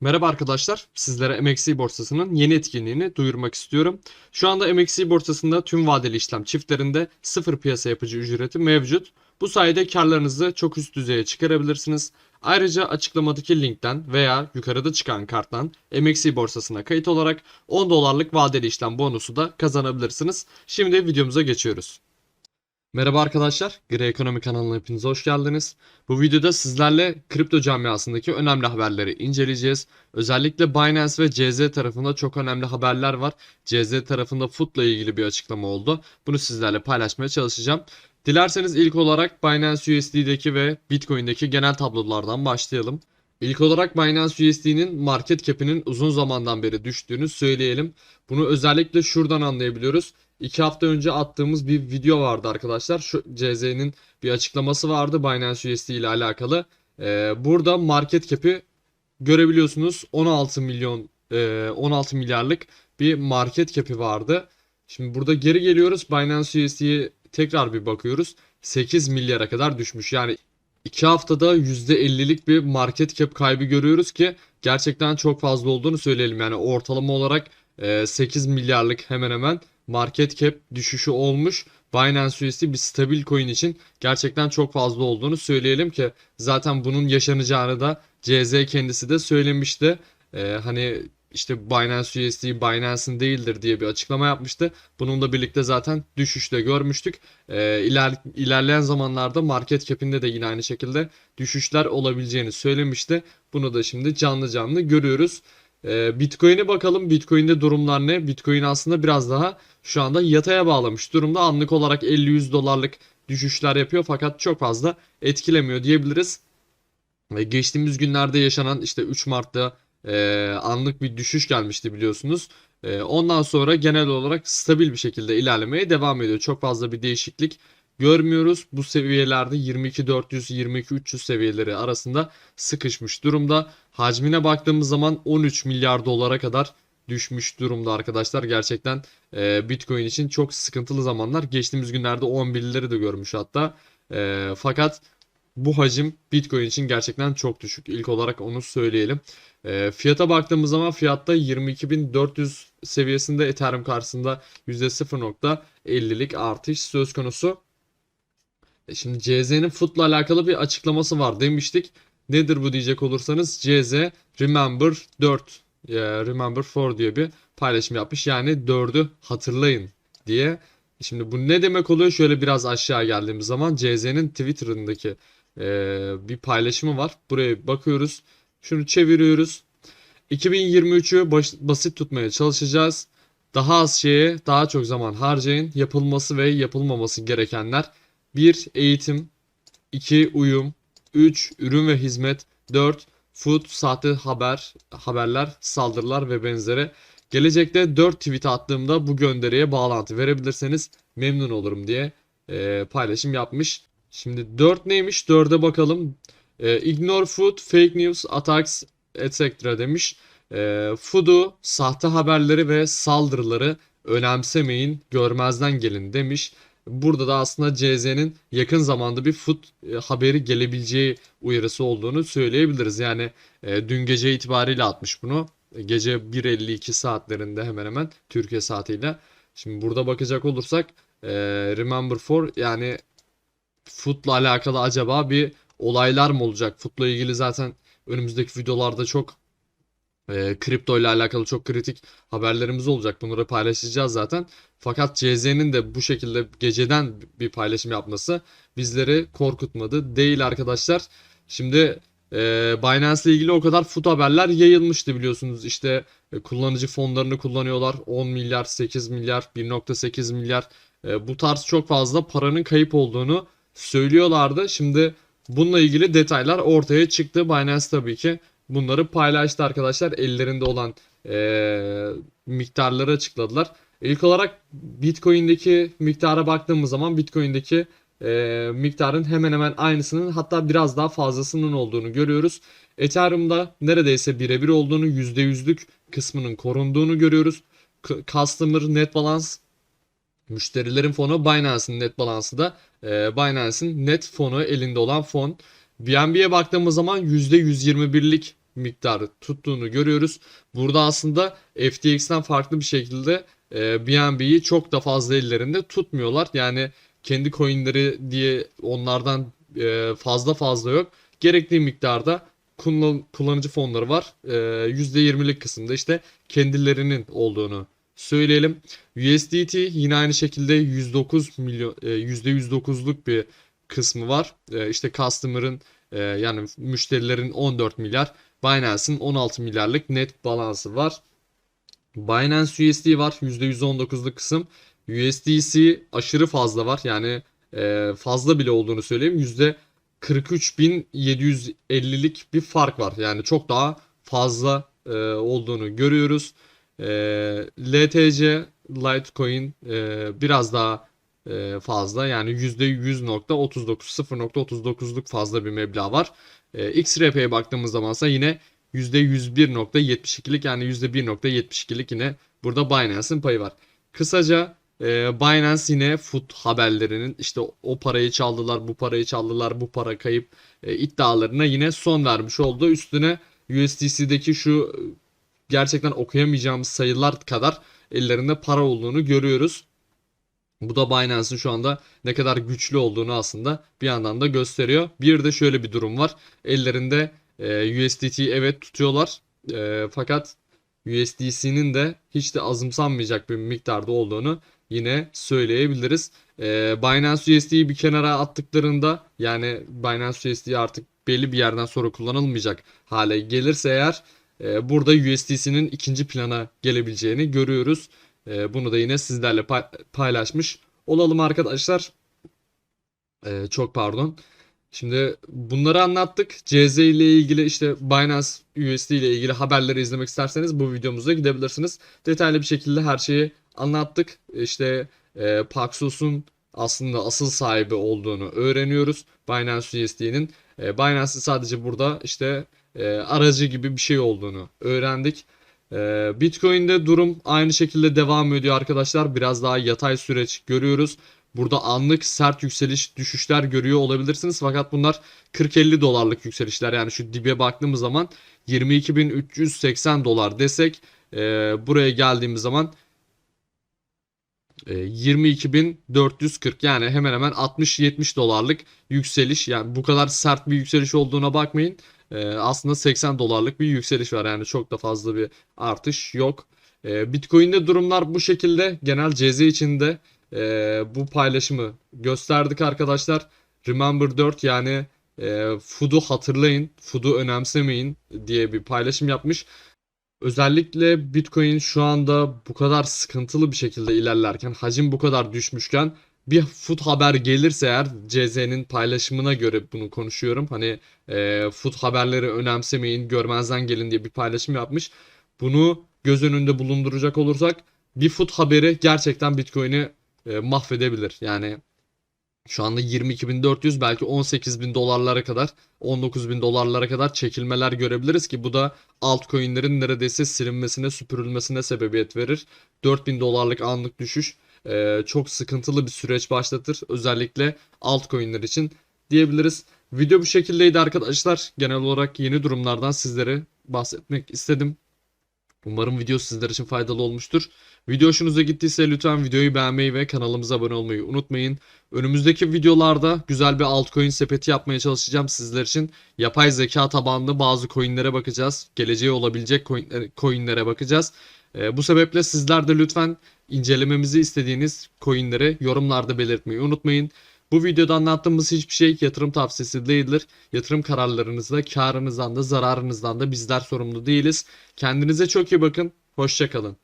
Merhaba arkadaşlar, sizlere MXC borsasının yeni etkinliğini duyurmak istiyorum. Şu anda MXC borsasında tüm vadeli işlem çiftlerinde sıfır piyasa yapıcı ücreti mevcut. Bu sayede karlarınızı çok üst düzeye çıkarabilirsiniz. Ayrıca açıklamadaki linkten veya yukarıda çıkan karttan MXC borsasına kayıt olarak 10 dolarlık vadeli işlem bonusu da kazanabilirsiniz. Şimdi videomuza geçiyoruz. Merhaba arkadaşlar, Gri Ekonomi kanalına hepiniz hoş geldiniz. Bu videoda sizlerle kripto camiasındaki önemli haberleri inceleyeceğiz. Özellikle Binance ve CZ tarafında çok önemli haberler var. CZ tarafında FUT'la ilgili bir açıklama oldu. Bunu sizlerle paylaşmaya çalışacağım. Dilerseniz ilk olarak Binance USD'deki ve Bitcoin'deki genel tablolardan başlayalım. İlk olarak Binance USD'nin market cap'inin uzun zamandan beri düştüğünü söyleyelim. Bunu özellikle şuradan anlayabiliyoruz. 2 hafta önce attığımız bir video vardı arkadaşlar. Şu CZ'nin bir açıklaması vardı Binance USD ile alakalı. Ee, burada market cap'i görebiliyorsunuz. 16 milyon e, 16 milyarlık bir market cap'i vardı. Şimdi burada geri geliyoruz. Binance USD'ye tekrar bir bakıyoruz. 8 milyara kadar düşmüş. Yani 2 haftada %50'lik bir market cap kaybı görüyoruz ki gerçekten çok fazla olduğunu söyleyelim. Yani ortalama olarak e, 8 milyarlık hemen hemen market cap düşüşü olmuş. Binance USD bir stabil coin için gerçekten çok fazla olduğunu söyleyelim ki zaten bunun yaşanacağını da CZ kendisi de söylemişti. Ee, hani işte Binance USD Binance'ın değildir diye bir açıklama yapmıştı. Bununla birlikte zaten düşüşte görmüştük. Ee, iler, ilerleyen zamanlarda market cap'inde de yine aynı şekilde düşüşler olabileceğini söylemişti. Bunu da şimdi canlı canlı görüyoruz. Ee, Bitcoin'e bakalım. Bitcoin'de durumlar ne? Bitcoin aslında biraz daha şu anda yataya bağlamış durumda. Anlık olarak 50-100 dolarlık düşüşler yapıyor fakat çok fazla etkilemiyor diyebiliriz. Ve geçtiğimiz günlerde yaşanan işte 3 Mart'ta e, anlık bir düşüş gelmişti biliyorsunuz. E, ondan sonra genel olarak stabil bir şekilde ilerlemeye devam ediyor. Çok fazla bir değişiklik görmüyoruz. Bu seviyelerde 22.400-22.300 seviyeleri arasında sıkışmış durumda. Hacmine baktığımız zaman 13 milyar dolara kadar düşmüş durumda arkadaşlar. Gerçekten e, Bitcoin için çok sıkıntılı zamanlar. Geçtiğimiz günlerde 11'leri de görmüş hatta. E, fakat bu hacim Bitcoin için gerçekten çok düşük. İlk olarak onu söyleyelim. E, fiyata baktığımız zaman fiyatta 22.400 seviyesinde Ethereum karşısında %0.50'lik artış söz konusu. E, Şimdi CZ'nin FUT'la alakalı bir açıklaması var demiştik. Nedir bu diyecek olursanız CZ Remember 4 e, Remember 4 diye bir paylaşım yapmış. Yani 4'ü hatırlayın diye. Şimdi bu ne demek oluyor? Şöyle biraz aşağı geldiğimiz zaman CZ'nin Twitter'ındaki e, bir paylaşımı var. Buraya bakıyoruz. Şunu çeviriyoruz. 2023'ü baş- basit tutmaya çalışacağız. Daha az şeye daha çok zaman harcayın. Yapılması ve yapılmaması gerekenler 1. Eğitim 2. Uyum 3. Ürün ve hizmet 4. Food, sahte haber, haberler, saldırılar ve benzeri. Gelecekte 4 tweet attığımda bu gönderiye bağlantı verebilirseniz memnun olurum diye e, paylaşım yapmış. Şimdi 4 neymiş? 4'e bakalım. E, ignore food, fake news, attacks, etc. demiş. E, food'u, sahte haberleri ve saldırıları önemsemeyin, görmezden gelin demiş. Burada da aslında CZ'nin yakın zamanda bir food e, haberi gelebileceği uyarısı olduğunu söyleyebiliriz. Yani e, dün gece itibariyle atmış bunu. E, Gece 1.52 saatlerinde hemen hemen Türkiye saatiyle. Şimdi burada bakacak olursak e, Remember 4 yani Foot'la alakalı acaba bir olaylar mı olacak? Foot'la ilgili zaten önümüzdeki videolarda çok e, kripto ile alakalı çok kritik haberlerimiz olacak. Bunları paylaşacağız zaten. Fakat CZ'nin de bu şekilde geceden bir paylaşım yapması bizleri korkutmadı değil arkadaşlar. Şimdi e, Binance ile ilgili o kadar fut haberler yayılmıştı biliyorsunuz. İşte e, kullanıcı fonlarını kullanıyorlar. 10 milyar, 8 milyar, 1.8 milyar. E, bu tarz çok fazla paranın kayıp olduğunu söylüyorlardı. Şimdi bununla ilgili detaylar ortaya çıktı. Binance tabii ki bunları paylaştı arkadaşlar. Ellerinde olan e, miktarları açıkladılar. İlk olarak Bitcoin'deki miktara baktığımız zaman Bitcoin'deki e, miktarın hemen hemen aynısının hatta biraz daha fazlasının olduğunu görüyoruz. Ethereum'da neredeyse birebir olduğunu %100'lük kısmının korunduğunu görüyoruz. Customer net balance müşterilerin fonu Binance'ın net balansı da e, Binance'ın net fonu elinde olan fon. BNB'ye baktığımız zaman %121'lik miktarı tuttuğunu görüyoruz. Burada aslında FTX'ten farklı bir şekilde e, BNB'yi çok da fazla ellerinde tutmuyorlar. Yani kendi coinleri diye onlardan e, fazla fazla yok. Gerekli miktarda kullan- kullanıcı fonları var. E, %20'lik kısımda işte kendilerinin olduğunu söyleyelim. USDT yine aynı şekilde 109 milyon e, %109'luk bir kısmı var. E, işte customer'ın e, yani müşterilerin 14 milyar, Binance'in 16 milyarlık net balansı var. Binance USD var %119'luk kısım. USDC aşırı fazla var. Yani e, fazla bile olduğunu söyleyeyim. %43.750'lik bir fark var. Yani çok daha fazla e, olduğunu görüyoruz. E, LTC Litecoin e, biraz daha e, fazla. Yani %100.39 0.39'luk fazla bir meblağ var. E, XRP'ye baktığımız zamansa yine %101.72'lik yani %1.72'lik yine burada Binance'ın payı var. Kısaca e, Binance yine food haberlerinin işte o parayı çaldılar, bu parayı çaldılar, bu para kayıp e, iddialarına yine son vermiş oldu. Üstüne USDC'deki şu gerçekten okuyamayacağımız sayılar kadar ellerinde para olduğunu görüyoruz. Bu da Binance'ın şu anda ne kadar güçlü olduğunu aslında bir yandan da gösteriyor. Bir de şöyle bir durum var. Ellerinde e, USDT evet tutuyorlar. E, fakat USDC'nin de hiç de azımsanmayacak bir miktarda olduğunu yine söyleyebiliriz. E, Binance USD'yi bir kenara attıklarında yani Binance USD artık belli bir yerden sonra kullanılmayacak hale gelirse eğer burada USDC'nin ikinci plana gelebileceğini görüyoruz. E, bunu da yine sizlerle pay- paylaşmış olalım arkadaşlar. E, çok pardon. Şimdi bunları anlattık. CZ ile ilgili işte Binance USD ile ilgili haberleri izlemek isterseniz bu videomuza gidebilirsiniz. Detaylı bir şekilde her şeyi anlattık. İşte e, Paxos'un aslında asıl sahibi olduğunu öğreniyoruz. Binance USD'nin. E, Binance'ın sadece burada işte e, aracı gibi bir şey olduğunu öğrendik. E, Bitcoin'de durum aynı şekilde devam ediyor arkadaşlar. Biraz daha yatay süreç görüyoruz. Burada anlık sert yükseliş düşüşler görüyor olabilirsiniz. Fakat bunlar 40-50 dolarlık yükselişler. Yani şu dibe baktığımız zaman 22.380 dolar desek e, buraya geldiğimiz zaman e, 22.440 yani hemen hemen 60-70 dolarlık yükseliş. Yani bu kadar sert bir yükseliş olduğuna bakmayın. E, aslında 80 dolarlık bir yükseliş var. Yani çok da fazla bir artış yok. E, Bitcoin'de durumlar bu şekilde. Genel CZ içinde e, bu paylaşımı gösterdik arkadaşlar. Remember 4 yani e, Food'u hatırlayın, Food'u önemsemeyin diye bir paylaşım yapmış. Özellikle Bitcoin şu anda bu kadar sıkıntılı bir şekilde ilerlerken, hacim bu kadar düşmüşken bir food haber gelirse eğer CZ'nin paylaşımına göre bunu konuşuyorum. Hani e, food haberleri önemsemeyin, görmezden gelin diye bir paylaşım yapmış. Bunu göz önünde bulunduracak olursak bir food haberi gerçekten Bitcoin'i e, mahvedebilir. Yani şu anda 22.400 belki 18.000 dolarlara kadar 19.000 dolarlara kadar çekilmeler görebiliriz ki bu da altcoin'lerin neredeyse silinmesine süpürülmesine sebebiyet verir. 4.000 dolarlık anlık düşüş e, çok sıkıntılı bir süreç başlatır. Özellikle altcoin'ler için diyebiliriz. Video bu şekildeydi arkadaşlar. Genel olarak yeni durumlardan sizlere bahsetmek istedim. Umarım video sizler için faydalı olmuştur. Video hoşunuza gittiyse lütfen videoyu beğenmeyi ve kanalımıza abone olmayı unutmayın. Önümüzdeki videolarda güzel bir altcoin sepeti yapmaya çalışacağım sizler için. Yapay zeka tabanlı bazı coinlere bakacağız. Geleceği olabilecek coinlere, bakacağız. Ee, bu sebeple sizler de lütfen incelememizi istediğiniz coinleri yorumlarda belirtmeyi unutmayın. Bu videoda anlattığımız hiçbir şey yatırım tavsiyesi değildir. Yatırım kararlarınızda karınızdan da zararınızdan da bizler sorumlu değiliz. Kendinize çok iyi bakın. Hoşçakalın.